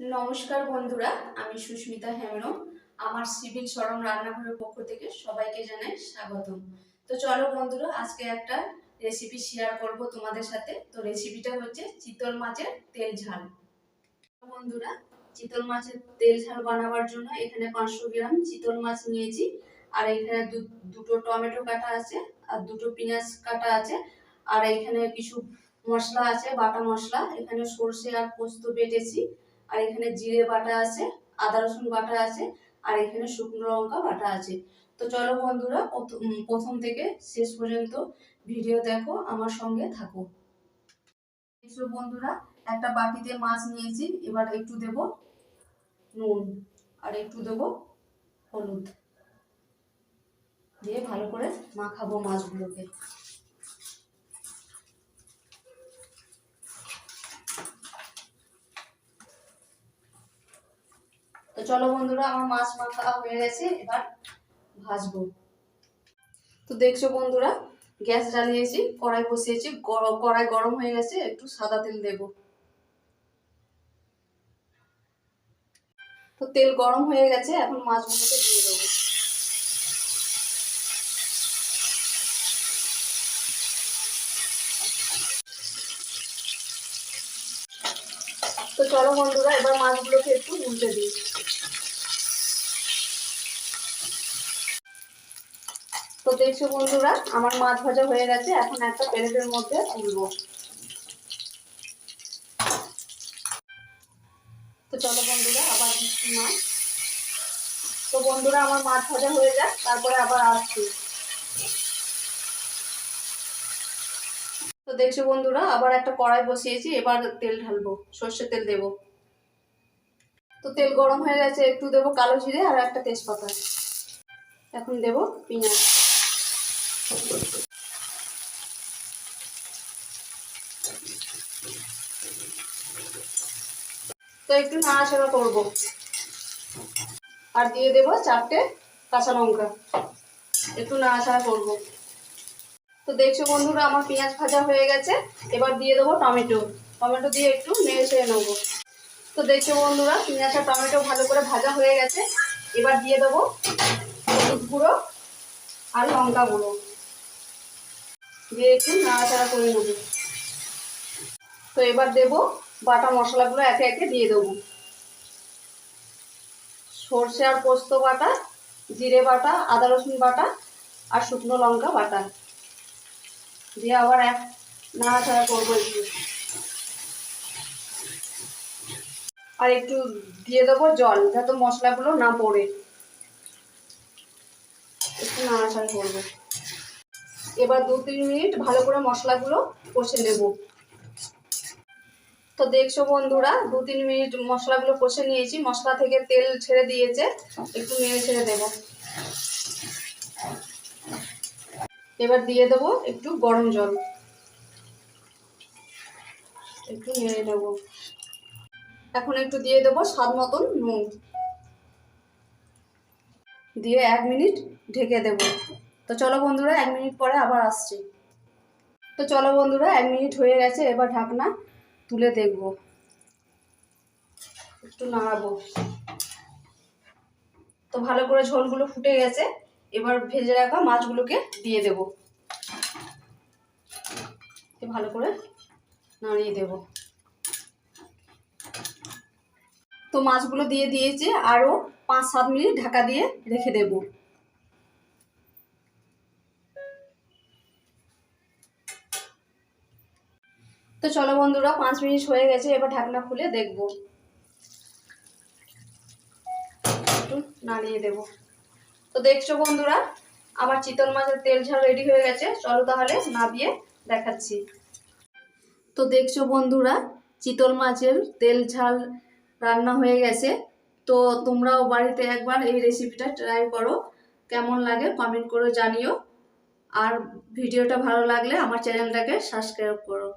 নমস্কার বন্ধুরা, আমি সুস্মিতা হেমরম আমার সিভিল সরম রান্নাঘরের পক্ষ থেকে সবাইকে জানাই স্বাগতম। তো চলো বন্ধুরা, আজকে একটা রেসিপি শেয়ার করব তোমাদের সাথে। তো রেসিপিটা হচ্ছে চিতল মাছের তেল ঝাল। বন্ধুরা, চিতল মাছের তেল ঝাল বানাবার জন্য এখানে পাঁচশো গ্রাম চিতল মাছ নিয়েছি। আর এখানে দুটো টমেটো কাটা আছে, আর দুটো পেঁয়াজ কাটা আছে। আর এখানে কিছু মশলা আছে, বাটা মশলা। এখানে সর্ষে আর পোস্ত বেটেছি। আর এখানে জিরে বাটা আছে, আদা রসুন বাটা আছে, আর এখানে শুকনো লঙ্কা বাটা আছে। তো চলো বন্ধুরা প্রথ- প্রথম থেকে শেষ পর্যন্ত ভিডিও দেখো, আমার সঙ্গে থাকো। বন্ধুরা, একটা বাটিতে মাছ নিয়েছি, এবার একটু দেব নুন, আর একটু দেব হলুদ। দিয়ে ভালো করে মাখাবো মাছগুলোকে। চলো বন্ধুরা, আমার মাছ মাখা হয়ে গেছে, এবার ভাজবো। তো দেখছ বন্ধুরা, গ্যাস জ্বালিয়েছি, কড়াই বসিয়েছি কড়াই গরম হয়ে গেছে, একটু সাদা তেল দেব। তো তেল গরম হয়ে গেছে, এখন মাছগুলোকে দিয়ে দেবো তো চলো বন্ধুরা, এবার মাছগুলোকে একটু উল্টে দিই। তো দেখছ বন্ধুরা, আমার মাছ ভাজা হয়ে গেছে, এখন একটা প্লেটের মধ্যে তুলবো। তো চলো বন্ধুরা, আবার দিচ্ছি মাছ। তো বন্ধুরা, আমার মাছ ভাজা হয়ে যাক, তারপরে আবার আসছি। তো দেখছ বন্ধুরা, আবার একটা কড়াই বসিয়েছি, এবার তেল ঢালবো সর্ষের তেল দেবো। তো তেল গরম হয়ে গেছে, একটু দেবো কালো জিরে আর একটা তেজপাতা। এখন দেবো পেঁয়াজ তো একটু নাড়াচাড়া করব। আর দিয়ে দেবো চারটে কাঁচা লঙ্কা। একটু নাড়াচাড়া করব। তো দেখছ বন্ধুরা, আমার পেঁয়াজ ভাজা হয়ে গেছে। এবার দিয়ে দেবো টমেটো। টমেটো দিয়ে একটু নেড়ে ছেড়ে নেব। তো দেখছ বন্ধুরা পেঁয়াজ আর টমেটো ভালো করে ভাজা হয়ে গেছে। এবার দিয়ে দেবো হলুদ গুঁড়ো আর লঙ্কা গুঁড়ো। দিয়ে একটু নাড়াচাড়া করে নেব। তো এবার দেব বাটা মশলাগুলো একে একে দিয়ে দেবো। সর্ষে আর পোস্ত বাটা, জিরে বাটা, আদা রসুন বাটা আর শুকনো লঙ্কা বাটা। দিয়ে আবার এক নাড়াচাড়া করব একটু। আর একটু দিয়ে দেবো জল, যাতে মশলাগুলো না পড়ে। একটু নাড়াচাড়া করব। এবার দু তিন মিনিট ভালো করে মশলাগুলো কষে নেব। তো দেখছ বন্ধুরা, দু তিন মিনিট মশলাগুলো কষে নিয়েছি। মশলা থেকে তেল ছেড়ে দিয়েছে, একটু নেড়ে ছেড়ে দেব। এবার দিয়ে দেবো একটু গরম জল। একটু নেড়ে দেবো। এখন একটু দিয়ে দেবো স্বাদ মতন নুন। দিয়ে এক মিনিট ঢেকে দেব। তো চলো বন্ধুরা, এক মিনিট পরে আবার আসছি। তো চলো বন্ধুরা, এক মিনিট হয়ে গেছে, এবার ঢাকনা তুলে দেখব। একটু নাড়াবো। তো ভালো করে ঝোলগুলো ফুটে গেছে। এবার ভেজে রাখা মাছগুলোকে দিয়ে দেব। ভালো করে নাড়িয়ে দেবো। তো মাছগুলো দিয়ে দিয়েছে, আরও পাঁচ সাত মিনিট ঢাকা দিয়ে রেখে দেব। তো চলো বন্ধুরা, পাঁচ মিনিট হয়ে গেছে, এবার ঢাকনা খুলে দেখব। একটু নাড়িয়ে দেব। তো দেখছ বন্ধুরা, আমার চিতল মাছের তেল ঝাল রেডি হয়ে গেছে। চলো তাহলে নাবিয়ে দেখাচ্ছি। তো দেখছ বন্ধুরা, চিতল মাছের তেল ঝাল রান্না হয়ে গেছে। তো তোমরাও বাড়িতে একবার এই রেসিপিটা ট্রাই করো। কেমন লাগে কমেন্ট করে জানিও। আর ভিডিওটা ভালো লাগলে আমার চ্যানেলটাকে সাবস্ক্রাইব করো।